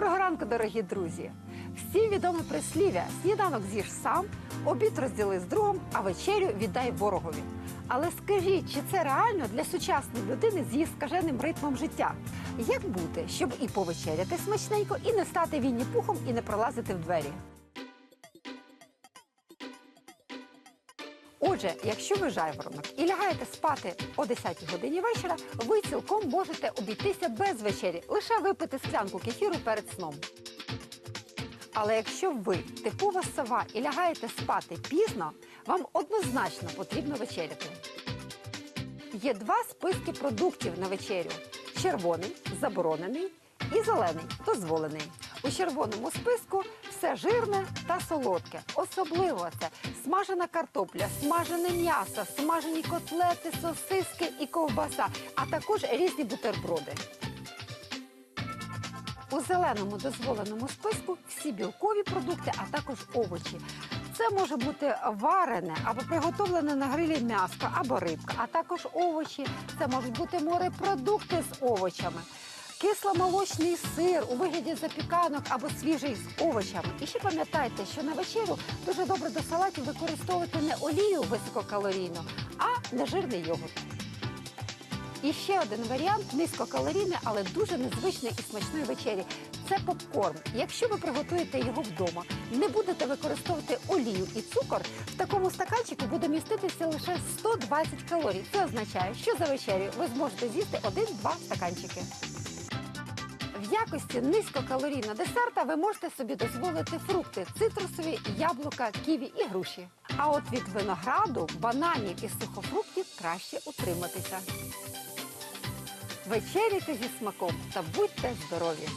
ранку, дорогі друзі! Всім відоме прислів'я сніданок з'їж сам, обід розділи з другом, а вечерю віддай ворогові. Але скажіть, чи це реально для сучасної людини з її скаженим ритмом життя? Як бути, щоб і повечеряти смачненько, і не стати вінні пухом, і не пролазити в двері? Отже, якщо ви жайворонок і лягаєте спати о 10 годині вечора, ви цілком можете обійтися без вечері, лише випити склянку кефіру перед сном. Але якщо ви типова сова і лягаєте спати пізно, вам однозначно потрібно вечеряти. Є два списки продуктів на вечерю: червоний заборонений і зелений дозволений. У червоному списку все жирне та солодке. Особливо це смажена картопля, смажене м'ясо, смажені котлети, сосиски і ковбаса, а також різні бутерброди. У зеленому дозволеному списку всі білкові продукти, а також овочі. Це може бути варене або приготовлене на грилі м'яско або рибка, а також овочі. Це можуть бути морепродукти з овочами. Кисломолочний сир у вигляді запіканок або свіжий з овочами. І ще пам'ятайте, що на вечерю дуже добре до салатів використовувати не олію висококалорійну, а нежирний йогурт. І ще один варіант низькокалорійний, але дуже незвичний і смачної вечері. Це попкорн. Якщо ви приготуєте його вдома, не будете використовувати олію і цукор, в такому стаканчику буде міститися лише 120 калорій. Це означає, що за вечерю ви зможете з'їсти один-два стаканчики. В якості низькокалорійного десерта ви можете собі дозволити фрукти цитрусові, яблука, ківі і груші. А от від винограду, бананів і сухофруктів краще утриматися. Вечеряйте зі смаком та будьте здорові!